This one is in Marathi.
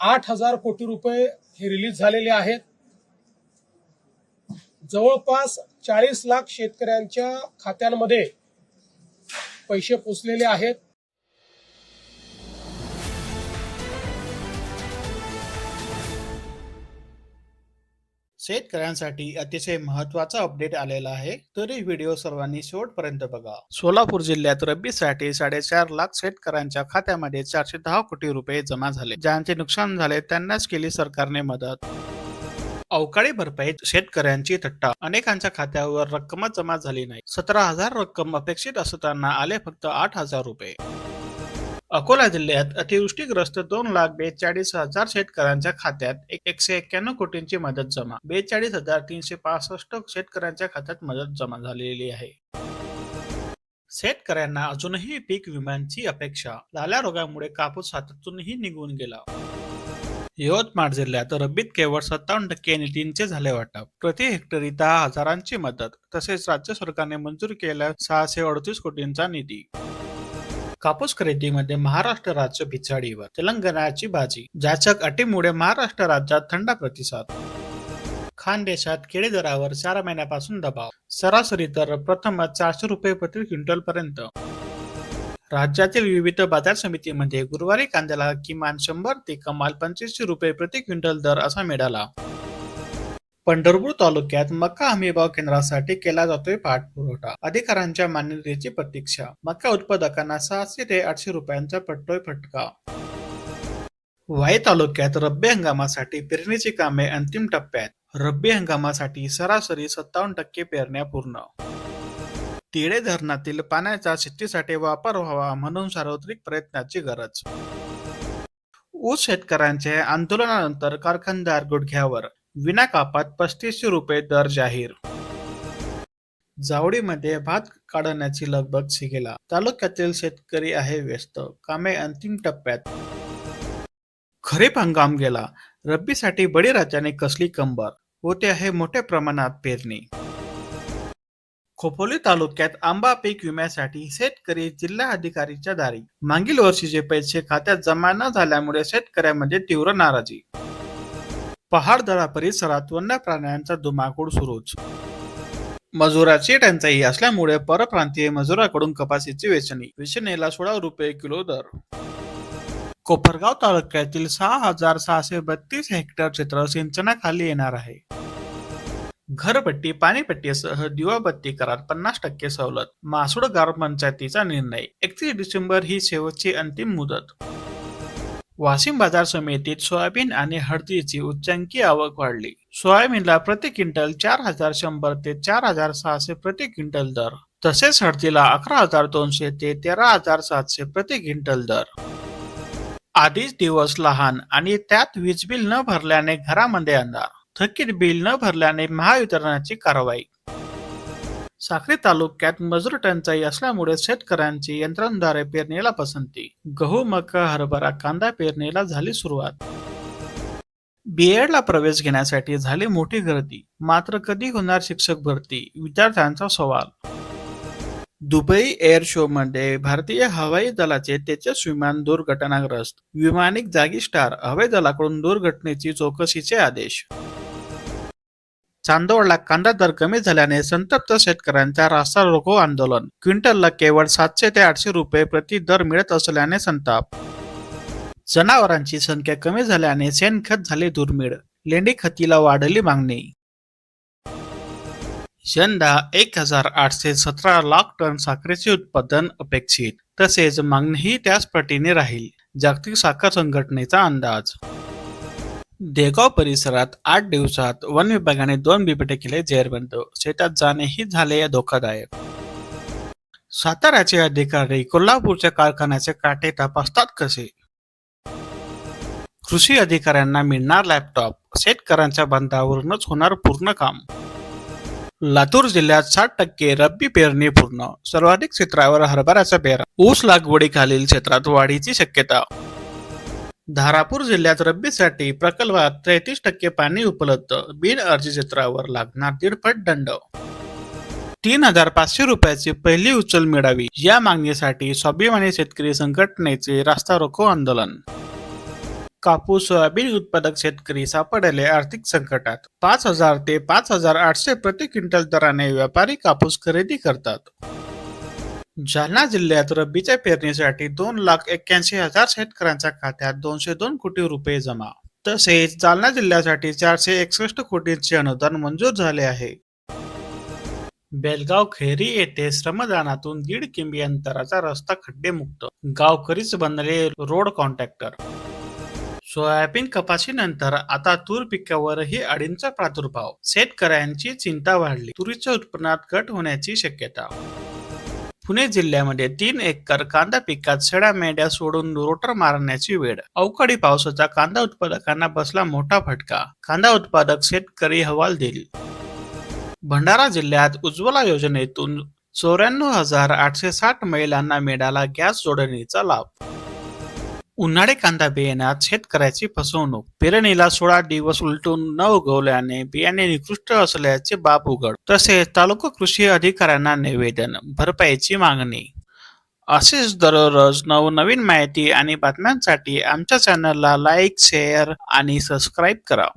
आठ हजार कोटी रुपये हे रिलीज झालेले आहेत. जवळपास चाळीस लाख शेतकऱ्यांच्या खात्यांमध्ये पैसे पोचलेले आहेत. शेतकऱ्यांसाठी अतिशय महत्त्वाचा अपडेट आलेला आहे. तरी व्हिडिओ सर्वांनी शेवटपर्यंत बघा. सोलापूर जिल्ह्यात रब्बीसाठी साडेचार लाख शेतकऱ्यांच्या खात्यामध्ये चारशे दहा कोटी रुपये जमा झाले. ज्यांचे नुकसान झाले त्यांनाच केली सरकारने मदत. अवकाळी भरपाईत शेतकऱ्यांची थट्टा. अनेकांच्या खात्यावर रक्कमच जमा झाली नाही. सतरा हजार रक्कम अपेक्षित असताना आले फक्त आठ हजार रुपये. अकोला जिल्ह्यात अतिवृष्टीग्रस्त दोन लाख बेचाळीस हजार शेतकऱ्यांच्या खात्यात एक- एकशे एक्क्याण्णव कोटींची मदत जमा. बेचाळीस हजार तीनशे पासष्ट शेतकऱ्यांच्या खात्यात मदत जमा झालेली आहे. शेतकऱ्यांना अजूनही पीक विम्यांची अपेक्षा. लाल्या रोगामुळे कापूस हातातूनही निघून गेला. यवतमाळ जिल्ह्यात रब्बीत केवळ सत्तावन्न टक्के निधींचे झाले वाटप. प्रति हेक्टरी दहा हजारांची मदत. तसेच राज्य सरकारने मंजूर केल्या सहाशे अडतीस कोटींचा निधी. कापूस खरेदीमध्ये महाराष्ट्र राज्य पिछाडीवर तेलंगणाची बाजी जाचक अटीमुळे महाराष्ट्र राज्यात थंडा प्रतिसाद. खानदेशात केळी दरावर चार महिन्यापासून दबाव सरासरी तर प्रथमच चारशे रुपये प्रति क्विंटल पर्यंत. राज्यातील विविध बाजार समितीमध्ये गुरुवारी कांद्याला किमान शंभर ते कमाल पंचवीसशे रुपये प्रति क्विंटल दर असा मिळाला. पंढरपूर तालुक्यात मका हमीभाव केंद्रासाठी केला जातोय पाठपुरवठा. अधिकाऱ्यांच्या मान्यतेची प्रतीक्षा. मका उत्पादकांना सहाशे ते आठशे रुपयांचा पडतोय फटका. वाई तालुक्यात रब्बी हंगामासाठी पेरणीची कामे अंतिम टप्प्यात. रब्बी हंगामासाठी सरासरी सत्तावन्न टक्के पेरण्या पूर्ण. तिळे धरणातील पाण्याचा शेतीसाठी वापर व्हावा म्हणून सार्वत्रिक प्रयत्नाची गरज. ऊस शेतकऱ्यांचे आंदोलनानंतर कारखानदार गुडघ्यावर विना कापात पस्तीसशे रुपये दर जाहीर. जावडीमध्ये भात काढण्याची लगबग शिगेला. तालुक्यातील शेतकरी आहे व्यस्त. कामे अंतिम टप्प्यात. खरीप हंगाम गेला. रब्बीसाठी बळीराजाने कसली कंबर? होते आहे मोठ्या प्रमाणात पेरणी. खोपोली तालुक्यात आंबा पीक विम्यासाठी शेतकरी जिल्हा अधिकारीच्या दारी. मागील वर्षीचे पैसे खात्यात जमा न झाल्यामुळे शेतकऱ्यांमध्ये तीव्र नाराजी. पहाडदरा परिसरात वन्य प्राण्यांचा धुमाकूळ सुरूच. मजुराची टंचाई असल्यामुळे परप्रांतीय मजुराकडून कपाशीची वेचणी. वेचणीला सोळा रुपये किलो दर. कोपरगाव तालुक्यातील सहा हजार सहाशे बत्तीस हेक्टर क्षेत्र सिंचनाखाली येणार आहे. घरपट्टी पाणीपट्टीसह दिवाबत्ती करार पन्नास टक्के सवलत. मासुड ग्रामपंचायतीचा निर्णय. एकतीस डिसेंबर ही शेवटची अंतिम मुदत. वाशिम बाजार समितीत सोयाबीन आणि हळदीची उच्चांकी आवक वाढली. सोयाबीनला प्रति क्विंटल चार हजार शंभर ते चार हजार सहाशे प्रति क्विंटल दर तसेच हळदीला अकरा हजार दोनशे ते तेरा हजार सातशे प्रति क्विंटल दर. आधीच दिवस लहान आणि त्यात वीज बिल न भरल्याने घरामध्ये अंधार थकीत बिल न भरल्याने महावितरणाची कारवाई. साक्री तालुक्यात मजूर टंचाई असल्यामुळे शेतकऱ्यांची यंत्रांद्वारे पेरणीला पसंती. गहू मका हरभरा कांदा पेरणीला झाली सुरुवात. बीएडला प्रवेश घेण्यासाठी झाली मोठी गर्दी. मात्र कधी होणार शिक्षक भरती? विद्यार्थ्यांचा सवाल. दुबई एअर शो मध्ये भारतीय हवाई दलाचे तेजस विमान दुर्घटनाग्रस्त. विमानिक जागी स्टार. हवाई दलाकडून दुर्घटनेची चौकशीचे आदेश. चांदवडला कांदा दर कमी झाल्याने संतप्त शेतकऱ्यांचा रास्ता रोको आंदोलन. क्विंटलला केवळ सातशे ते आठशे रुपये प्रति दर मिळत असल्याने संताप. जनावरांची संख्या कमी झाल्याने शेणखत झाले दुर्मिळ. लेंडी खतीला वाढली मागणी. यंदा एक हजार आठशे सतरा लाख टन साखरेचे उत्पादन अपेक्षित. तसेच मागणीही त्याच पटीने राहील. जागतिक साखर संघटनेचा अंदाज. देगाव परिसरात आठ दिवसात वन विभागाने दोन बिबटे केले जेरबंद. शेतात जाणेही झाले धोकादायक. साताऱ्याचे अधिकारी कोल्हापूरच्या कारखान्याचे काटे तपासतात कसे? कृषी अधिकाऱ्यांना मिळणार लॅपटॉप शेतकऱ्यांच्या बंधावरूनच होणार पूर्ण काम. लातूर जिल्ह्यात साठ टक्के रब्बी पेरणी पूर्ण. सर्वाधिक क्षेत्रावर हरभऱ्याचा पेरा. ऊस लागवडीखालील क्षेत्रात वाढीची शक्यता. धारापूर जिल्ह्यात रब्बीसाठी प्रकल्पात तेहतीस टक्के पाणी उपलब्ध. बिन अर्जी क्षेत्रावर लागणार दीडपट दंड. तीन हजार पाचशे रुपयाची पहिली उचल मिळावी. या मागणीसाठी स्वाभिमानी शेतकरी संघटनेचे रास्ता रोको आंदोलन. कापूस सोयाबीन उत्पादक शेतकरी सापडले आर्थिक संकटात. पाच हजार ते पाच हजार आठशे प्रति क्विंटल दराने व्यापारी कापूस खरेदी करतात. जालना जिल्ह्यात रब्बीच्या पेरणीसाठी दोन लाख एक्क्याऐंशी हजार शेतकऱ्यांच्या खात्यात दोनशे दोन कोटी रुपये जमा. तसेच जालना जिल्ह्यासाठी चारशे एकसष्ट कोटींचे अनुदान मंजूर झाले आहे. बेलगाव खेरी येथे श्रमदानातून दीड किमी अंतराचा रस्ता खड्डेमुक्त. गावकरीच बनले रोड कॉन्ट्रॅक्टर. सोयाबीन कपाशीनंतर आता तूर पिकावरही अडींचा प्रादुर्भाव. शेतकऱ्यांची चिंता वाढली. तुरीच्या उत्पन्नात घट होण्याची शक्यता. पुणे जिल्ह्यामध्ये तीन एकर कांदा पिकात शेळ्या मेंढ्या सोडून रोटर मारण्याची वेळ. अवकाळी पावसाचा कांदा उत्पादकांना बसला मोठा फटका. कांदा उत्पादक शेतकरी हवाल देईल. भंडारा जिल्ह्यात उज्ज्वला योजनेतून चौऱ्याण्णव हजार आठशे साठ महिलांना मिळाला गॅस जोडणीचा लाभ. उन्हाळे कांदा बियाण्यात शेतकऱ्याची फसवणूक. पेरणीला सोळा दिवस उलटून न उगवल्याने बियाणे निकृष्ट असल्याचे बाब उघड. तसेच तालुका कृषी अधिकाऱ्यांना निवेदन भरपाईची मागणी. असेच दररोज नवनवीन माहिती आणि बातम्यांसाठी आमच्या चॅनलला लाईक शेअर आणि सबस्क्राईब करा.